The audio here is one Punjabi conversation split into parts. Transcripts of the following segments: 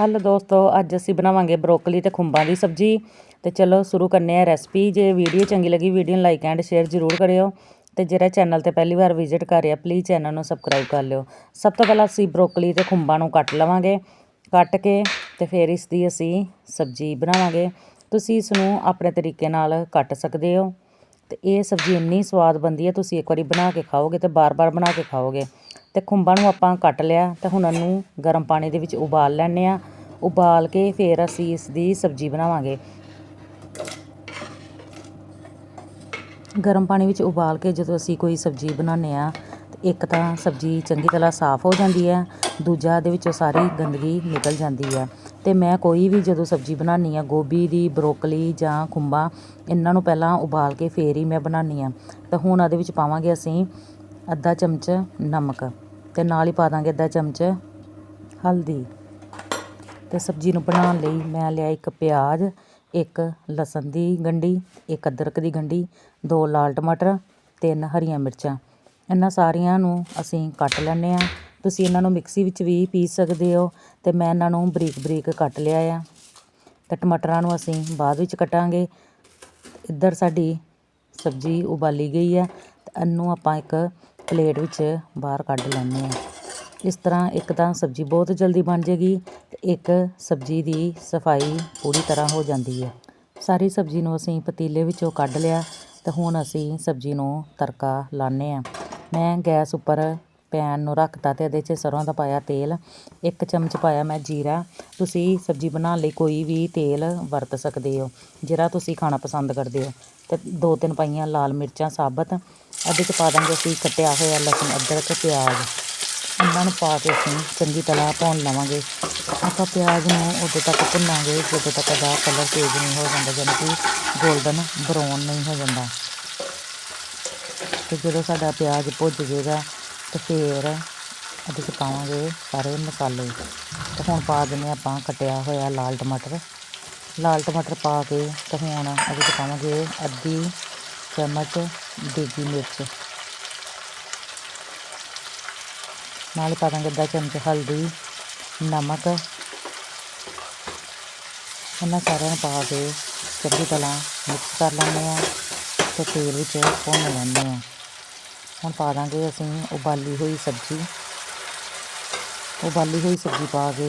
ਹੈਲੋ ਦੋਸਤੋ, ਅੱਜ ਅਸੀਂ ਬਣਾਵਾਂਗੇ ਬਰੋਕਲੀ ਤੇ ਖੁੰਬਾਂ ਦੀ ਸਬਜ਼ੀ। ਤੇ ਚਲੋ, ਸ਼ੁਰੂ ਕਰਨੇ ਆ ਰੈਸਪੀ। ਜੇ ਵੀਡੀਓ ਚੰਗੀ ਲੱਗੀ, ਵੀਡੀਓ ਨੂੰ ਲਾਈਕ ਐਂਡ ਸ਼ੇਅਰ ਜ਼ਰੂਰ ਕਰਿਓ। ਤੇ ਜਿਹੜਾ ਚੈਨਲ ਤੇ ਪਹਿਲੀ ਵਾਰ ਵਿਜ਼ਿਟ ਕਰ ਰਿਹਾ ਪਲੀਜ਼ ਚੈਨਲ ਨੂੰ ਸਬਸਕ੍ਰਾਈਬ ਕਰ ਲਿਓ। ਸਭ ਤੋਂ ਪਹਿਲਾਂ ਅਸੀਂ ਬਰੋਕਲੀ ਤੇ ਖੁੰਬਾਂ ਨੂੰ ਕੱਟ ਲਵਾਂਗੇ। ਕੱਟ ਕੇ ਤੇ ਫਿਰ ਇਸ ਦੀ ਅਸੀਂ ਸਬਜ਼ੀ ਬਣਾਵਾਂਗੇ। ਤੁਸੀਂ ਇਸ ਨੂੰ ਆਪਣੇ ਤਰੀਕੇ ਨਾਲ ਕੱਟ ਸਕਦੇ ਹੋ। ਤੇ ਇਹ ਸਬਜ਼ੀ ਇੰਨੀ ਸਵਾਦ ਬਣਦੀ ਹੈ, ਤੁਸੀਂ ਇੱਕ ਵਾਰੀ ਬਣਾ ਕੇ ਖਾਓਗੇ ਤੇ ਬਾਰ-ਬਾਰ ਬਣਾ ਕੇ ਖਾਓਗੇ। ਅਤੇ ਖੁੰਬਾਂ ਨੂੰ ਆਪਾਂ ਕੱਟ ਲਿਆ ਤਾਂ ਹੁਣ ਇਹਨੂੰ ਗਰਮ ਪਾਣੀ ਦੇ ਵਿੱਚ ਉਬਾਲ ਲੈਂਦੇ ਆ ਉਬਾਲ ਕੇ ਫਿਰ ਅਸੀਂ ਇਸ ਦੀ ਸਬਜ਼ੀ ਬਣਾਵਾਂਗੇ। ਗਰਮ ਪਾਣੀ ਵਿੱਚ ਉਬਾਲ ਕੇ ਜਦੋਂ ਅਸੀਂ ਕੋਈ ਸਬਜ਼ੀ ਬਣਾਉਂਦੇ ਆ ਇੱਕ ਤਾਂ ਸਬਜ਼ੀ ਚੰਗੀ ਤਰ੍ਹਾਂ ਸਾਫ਼ ਹੋ ਜਾਂਦੀ ਹੈ, ਦੂਜਾ ਦੇ ਵਿੱਚੋਂ ਸਾਰੀ ਗੰਦਗੀ ਨਿਕਲ ਜਾਂਦੀ ਹੈ। ਤੇ ਮੈਂ ਕੋਈ ਵੀ ਜਦੋਂ ਸਬਜ਼ੀ ਬਣਾਉਣੀ ਆ ਗੋਭੀ ਦੀ, ਬਰੋਕਲੀ ਜਾਂ ਖੁੰਬਾਂ, ਇਹਨਾਂ ਨੂੰ ਪਹਿਲਾਂ ਉਬਾਲ ਕੇ ਫੇਰ ਹੀ ਮੈਂ ਬਣਾਉਣੀ ਆ ਤਾਂ ਹੁਣ ਇਹਦੇ ਵਿੱਚ ਪਾਵਾਂਗੇ ਅਸੀਂ ਅੱਧਾ ਚਮਚ ਨਮਕ। ਤੇ ਨਾਲ ਹੀ ਪਾ ਦਾਂਗੇ ਅੱਧਾ ਚਮਚ ਹਲਦੀ ਤੇ ਸਬਜ਼ੀ ਨੂੰ ਬਣਾਉਣ ਲਈ ਮੈਂ ਲਿਆ ਇੱਕ ਪਿਆਜ਼, ਇੱਕ ਲਸਣ ਦੀ ਗੰਢੀ, ਇੱਕ ਅਦਰਕ ਦੀ ਗੰਢੀ, ਦੋ ਲਾਲ ਟਮਾਟਰ, ਤਿੰਨ ਹਰੀਆਂ ਮਿਰਚਾਂ। ਇਹਨਾਂ ਸਾਰੀਆਂ ਨੂੰ ਅਸੀਂ ਕੱਟ ਲੈਣੇ ਆ ਤੁਸੀਂ ਇਹਨਾਂ ਨੂੰ ਮਿਕਸੀ ਵਿੱਚ ਵੀ ਪੀਸ ਸਕਦੇ ਹੋ ਤੇ ਮੈਂ ਇਹਨਾਂ ਨੂੰ ਬਰੀਕ ਬਰੀਕ ਕੱਟ ਲਿਆ ਆ। ਤੇ ਟਮਾਟਰਾਂ ਨੂੰ ਅਸੀਂ ਬਾਅਦ ਵਿੱਚ ਕੱਟਾਂਗੇ। ਇੱਧਰ ਸਾਡੀ ਸਬਜ਼ੀ ਉਬਾਲੀ ਗਈ ਹੈ ਤੇ ਇਹਨੂੰ ਆਪਾਂ ਇੱਕ ਪਲੇਟ ਵਿੱਚ ਬਾਹਰ ਕੱਢ ਲੈਂਦੇ ਹਾਂ। ਇਸ ਤਰ੍ਹਾਂ ਇੱਕ ਤਾਂ ਸਬਜ਼ੀ ਬਹੁਤ ਜਲਦੀ ਬਣ ਜੇਗੀ ਤੇ ਇੱਕ ਸਬਜ਼ੀ ਦੀ ਸਫ਼ਾਈ ਪੂਰੀ ਤਰ੍ਹਾਂ ਹੋ ਜਾਂਦੀ ਹੈ। ਸਾਰੀ ਸਬਜ਼ੀ ਨੂੰ ਅਸੀਂ ਪਤੀਲੇ ਵਿੱਚੋਂ ਕੱਢ ਲਿਆ ਤੇ ਹੁਣ ਅਸੀਂ ਸਬਜ਼ੀ ਨੂੰ ਤੜਕਾ ਲਾਉਂਦੇ ਹਾਂ। ਮੈਂ ਗੈਸ ਉੱਪਰ ਪੈਨ ਨੂੰ ਰੱਖਤਾ ਅਤੇ ਇਹਦੇ 'ਚ ਸਰ੍ਹੋਂ ਦਾ ਪਾਇਆ ਤੇਲ, ਇੱਕ ਚਮਚ ਪਾਇਆ ਮੈਂ ਜੀਰਾ। ਤੁਸੀਂ ਸਬਜ਼ੀ ਬਣਾਉਣ ਲਈ ਕੋਈ ਵੀ ਤੇਲ ਵਰਤ ਸਕਦੇ ਹੋ, ਜਿਹੜਾ ਤੁਸੀਂ ਖਾਣਾ ਪਸੰਦ ਕਰਦੇ ਹੋ। ਅਤੇ ਦੋ ਤਿੰਨ ਪਾਈਆਂ ਲਾਲ ਮਿਰਚਾਂ, ਸਾਬਤ, ਇਹਦੇ 'ਚ ਪਾ ਦਾਂਗੇ ਅਸੀਂ ਕੱਟਿਆ ਹੋਇਆ ਲਸਣ, ਅਦਰਕ, ਪਿਆਜ਼। ਇਹਨਾਂ ਨੂੰ ਪਾ ਕੇ ਅਸੀਂ ਚੰਗੀ ਤਰ੍ਹਾਂ ਭੁੰਨ ਲਵਾਂਗੇ। ਆਪਾਂ ਪਿਆਜ਼ ਨੂੰ ਉਦੋਂ ਤੱਕ ਭੁੰਨਾਂਗੇ ਜਦੋਂ ਤੱਕ ਇਹਦਾ ਕਲਰ ਤੇਜ਼ ਨਹੀਂ ਹੋ ਜਾਂਦਾ ਯਾਨੀ ਕਿ ਗੋਲਡਨ ਬਰਾਊਨ ਨਹੀਂ ਹੋ ਜਾਂਦਾ। ਤੇ ਜਦੋਂ ਸਾਡਾ ਪਿਆਜ਼ ਭੁੱਜ ਜਾਏਗਾ ਤੇ ਫਿਰ ਇਹਦੇ 'ਚ ਪਾਵਾਂਗੇ, ਸਾਰੇ ਮਸਾਲੇ। ਤੇ ਹੁਣ ਪਾ ਦਿੰਦੇ ਆਪਾਂ ਕੱਟਿਆ ਹੋਇਆ ਲਾਲ ਟਮਾਟਰ। ਲਾਲ ਟਮਾਟਰ ਪਾ ਕੇ ਤੇ ਹੁਣ ਇਹਦੇ 'ਚ ਪਾਵਾਂਗੇ ਅੱਧੀ ਚਮਚ ਦੇਗੀ ਮਿਰਚ। ਨਾਲ ਪਾ ਦਾਂਗੇ ਅੱਧਾ ਚਮਚ ਹਲਦੀ, ਨਮਕ। ਇਹਨਾਂ ਸਾਰਿਆਂ ਨੂੰ ਪਾ ਕੇ ਚੰਗੀ ਤਰ੍ਹਾਂ ਮਿਕਸ ਕਰ ਲੈਂਦੇ ਆ ਤੇ ਤੇਲ ਵਿੱਚ ਭੁੰਨ ਲੈਂਦੇ ਆ। ਹੁਣ ਪਾ ਦਾਂਗੇ ਅਸੀਂ ਉਬਾਲੀ ਹੋਈ ਸਬਜ਼ੀ। ਉਬਾਲੀ ਹੋਈ ਸਬਜ਼ੀ ਪਾ ਕੇ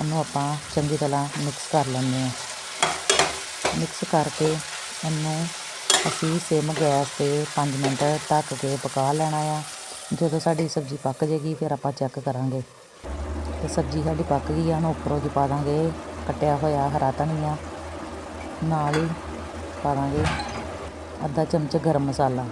ਇਹਨੂੰ ਆਪਾਂ ਚੰਗੀ ਤਰ੍ਹਾਂ ਮਿਕਸ ਕਰ ਲੈਂਦੇ ਹਾਂ। ਮਿਕਸ ਕਰਕੇ ਇਹਨੂੰ ਅਸੀਂ ਸਿਮ ਗੈਸ ਤੇ 5 ਮਿੰਟ ਢੱਕ ਕੇ ਪਕਾ ਲੈਣਾ ਆ। ਜਦੋਂ ਸਾਡੀ ਸਬਜ਼ੀ ਪੱਕ ਜੇਗੀ ਫਿਰ ਆਪਾਂ ਚੈੱਕ ਕਰਾਂਗੇ। ਤੇ ਸਬਜ਼ੀ ਸਾਡੀ ਪੱਕ ਗਈ ਆ ਹੁਣ ਉੱਪਰੋਂ ਦੀ ਪਾ ਦਾਂਗੇ। ਕੱਟਿਆ ਹੋਇਆ ਹਰਾ ਧਨੀਆ ਨਾਲ ਹੀ ਪਾ ਦਾਂਗੇ। ਅੱਧਾ ਚਮਚ ਗਰਮ ਮਸਾਲਾ।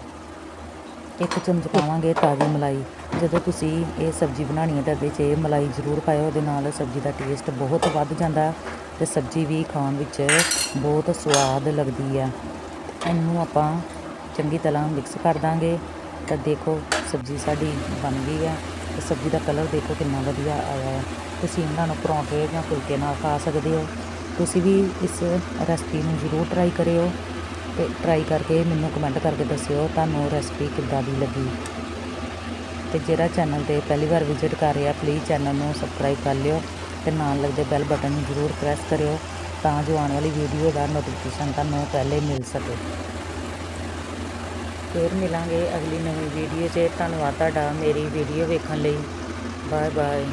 ਇੱਕ ਚਮਚ ਪਾਵਾਂਗੇ ਤਾਜ਼ੀ ਮਲਾਈ। ਜਦੋਂ ਤੁਸੀਂ ਇਹ ਸਬਜ਼ੀ ਬਣਾਉਣੀ ਹੈ ਤਾਂ ਇਹਦੇ 'ਚ ਇਹ ਮਲਾਈ ਜ਼ਰੂਰ ਪਾਇਓ, ਉਹਦੇ ਨਾਲ ਸਬਜ਼ੀ ਦਾ ਟੇਸਟ ਬਹੁਤ ਵੱਧ ਜਾਂਦਾ ਤੇ ਸਬਜ਼ੀ ਵੀ ਖਾਣ ਵਿੱਚ ਬਹੁਤ ਸਵਾਦ ਲੱਗਦੀ ਆ ਇਹਨੂੰ ਆਪਾਂ ਚੰਗੀ ਤਰ੍ਹਾਂ ਮਿਕਸ ਕਰ ਦਾਂਗੇ। ਤਾਂ ਦੇਖੋ, ਸਬਜ਼ੀ ਸਾਡੀ ਬਣ ਗਈ ਆ ਤੇ ਸਬਜ਼ੀ ਦਾ ਕਲਰ ਦੇਖੋ ਕਿੰਨਾ ਵਧੀਆ ਆਇਆ ਹੈ। ਤੁਸੀਂ ਇਹਨਾਂ ਨੂੰ ਪਰੌਂਠੇ ਜਾਂ ਫੁਲਕੇ ਨਾਲ ਖਾ ਸਕਦੇ ਹੋ। ਤੁਸੀਂ ਵੀ ਇਸ ਰੈਸਪੀ ਨੂੰ ਜ਼ਰੂਰ ਟਰਾਈ ਕਰਿਓ। ਤੇ ਟਰਾਈ ਕਰਕੇ ਮੈਨੂੰ ਕਮੈਂਟ ਕਰਕੇ ਦੱਸਿਓ, ਤੁਹਾਨੂੰ ਰੈਸਪੀ ਕਿੱਦਾਂ ਦੀ ਲੱਗੀ? ਤੇ ਜਿਹੜਾ ਚੈਨਲ ਤੇ ਪਹਿਲੀ ਵਾਰ ਵਿਜ਼ਿਟ ਕਰ ਰਿਹਾ ਪਲੀਜ਼ ਚੈਨਲ ਨੂੰ ਸਬਸਕ੍ਰਾਈਬ ਕਰ ਲਿਓ ਤੇ ਨਾਲ ਲੱਗਦੇ ਬੈਲ ਬਟਨ ਨੂੰ ਜ਼ਰੂਰ ਪ੍ਰੈਸ ਕਰਿਓ ਤਾਂ ਜੋ ਆਉਣ ਵਾਲੀ ਵੀਡੀਓ ਦਾ ਨੋਟੀਫਿਕੇਸ਼ਨ ਤੁਹਾਨੂੰ ਪਹਿਲੇ ਮਿਲ ਸਕੇ। ਫਿਰ ਮਿਲਾਂਗੇ ਅਗਲੀ ਨਵੀਂ ਵੀਡੀਓ 'ਚ। ਧੰਨਵਾਦ ਤੁਹਾਡਾ ਮੇਰੀ ਵੀਡੀਓ ਵੇਖਣ ਲਈ। Bye bye